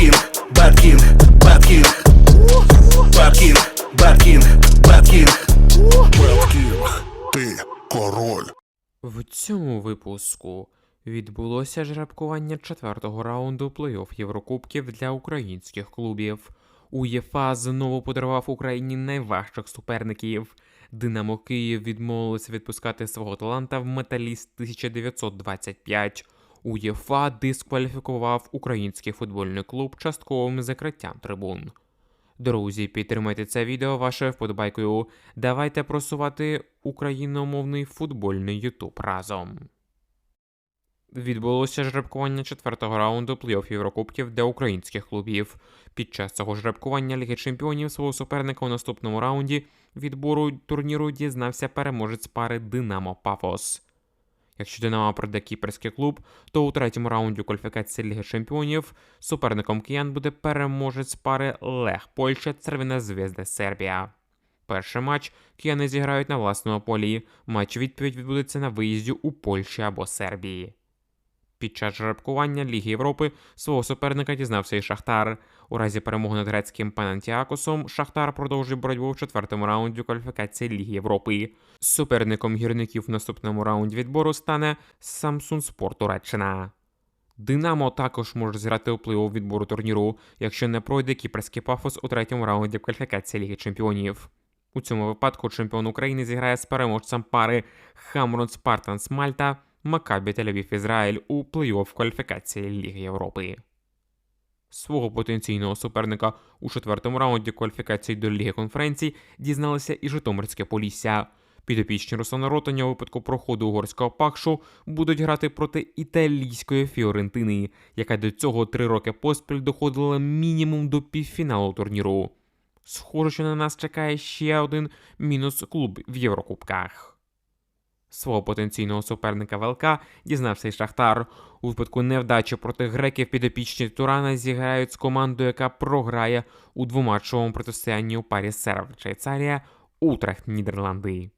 Bad King, Bad King, Bad King. Беткінг, ти король. В цьому випуску відбулося жеребкування четвертого раунду плей-офф Єврокубків для українських клубів. УЄФА знову подарував Україні найважчих суперників. Динамо Київ відмовилося відпускати свого таланта в металіст 1925. УЄФА дискваліфікував український футбольний клуб частковим закриттям трибун. Друзі, підтримайте це відео вашою вподобайкою. Давайте просувати україномовний футбольний Ютуб разом. Відбулося жеребкування четвертого раунду плей-офф Єврокубків для українських клубів. Під час цього жеребкування Ліги Чемпіонів свого суперника у наступному раунді відбору турніру дізнався переможець пари Динамо Пафос. Якщо Динамо пройде кіперський клуб, то у третьому раунді кваліфікації Ліги Чемпіонів суперником киян буде переможець пари Лех Польща Цервіна Звезда Сербія. Перший матч кияни зіграють на власному полі. Матч відповідь відбудеться на виїзді у Польщі або Сербії. Під час жеребкування Ліги Європи свого суперника дізнався і Шахтар. У разі перемоги над грецьким Панантіакосом Шахтар продовжує боротьбу в четвертому раунді кваліфікації Ліги Європи. Суперником гірників в наступному раунді відбору стане Samsung Спорт Туреччина. Динамо також може зіграти впливу відбору турніру, якщо не пройде кіпрський пафос у третьому раунді кваліфікації Ліги Чемпіонів. У цьому випадку чемпіон України зіграє з переможцем пари Хамрон Спартанс Мальта Макабі Тель-Авів Ізраїль у плей-офф кваліфікації Ліги Європи. Свого потенційного суперника у четвертому раунді кваліфікації до Ліги конференцій дізналися і Житомирське Полісся. Підопічні Руслана Ротаня у випадку проходу угорського пакшу будуть грати проти італійської Фіорентини, яка до цього три роки поспіль доходила мінімум до півфіналу турніру. Схоже, що на нас чекає ще один мінус клуб в Єврокубках. Свого потенційного суперника ВЛК дізнався й Шахтар. У випадку невдачі проти греків підопічні Турана зіграють з командою, яка програє у двоматчовому протистоянні у парі Серв Швейцарія Утрехт Нідерланди.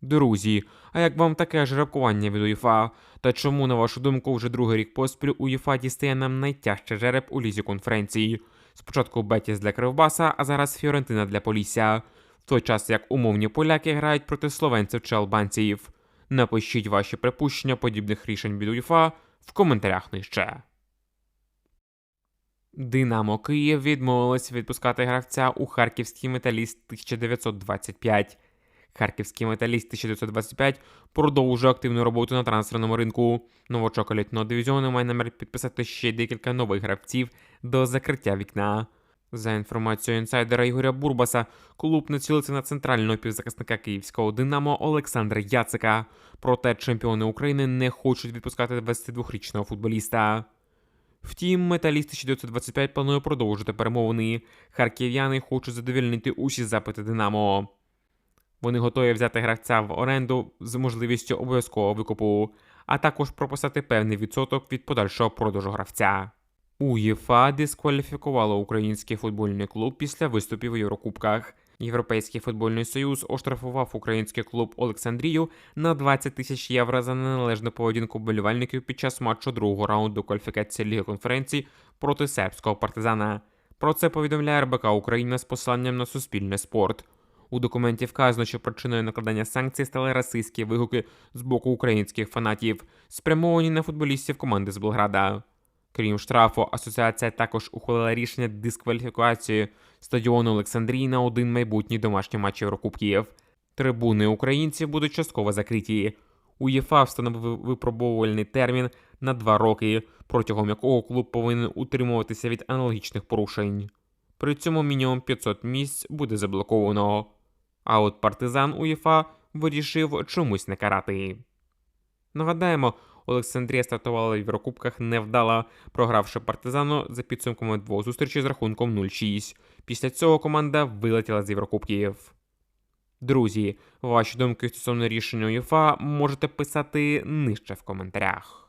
Друзі, а як вам таке жеребкування від УЄФА? Та чому, на вашу думку, вже другий рік поспіль УЄФА дістає нам найтяжчий жереб у лізі конференції? Спочатку Бетіс для Кривбаса, а зараз Фіорентина для Полісся. Той час як умовні поляки грають проти словенців чи албанців. Напишіть ваші припущення подібних рішень від УЄФА в коментарях нижче. Динамо Київ відмовилось відпускати гравця у харківський металіст 1925. Харківський металіст 1925 продовжує активну роботу на трансферному ринку. Новачок елітного дивізіону має намір підписати ще декілька нових гравців до закриття вікна. За інформацією інсайдера Ігоря Бурбаса, клуб націлиться на центрального півзахисника київського Динамо Олександра Яцика. Проте чемпіони України не хочуть відпускати 22-річного футболіста. Втім, металіст 1925 планує продовжити перемовини. Харків'яни хочуть задовільнити усі запити Динамо. Вони готові взяти гравця в оренду з можливістю обов'язкового викупу, а також прописати певний відсоток від подальшого продажу гравця. УЄФА дискваліфікувало український футбольний клуб після виступів у Єврокубках. Європейський футбольний союз оштрафував український клуб Олександрію на 20 тисяч євро за неналежну поведінку вболівальників під час матчу другого раунду кваліфікації Ліги конференцій проти сербського партизана. Про це повідомляє РБК Україна з посиланням на суспільний спорт. У документі вказано, що причиною накладання санкцій стали расистські вигуки з боку українських фанатів, спрямовані на футболістів команди з Белграда. Крім штрафу, асоціація також ухвалила рішення дискваліфікації стадіону Олександрії на один майбутній домашній матч Єврокубків. Трибуни українців будуть частково закриті. УЄФА встановив випробовувальний термін на два роки, протягом якого клуб повинен утримуватися від аналогічних порушень. При цьому мінімум 500 місць буде заблоковано. А от партизан УЄФА вирішив чомусь не карати. Нагадаємо, Олександрія стартувала в Єврокубках невдало, програвши партизану за підсумками двох зустрічей з рахунком 0-6. Після цього команда вилетіла з Єврокубків. Друзі, ваші думки стосовно рішення УЄФА можете писати нижче в коментарях.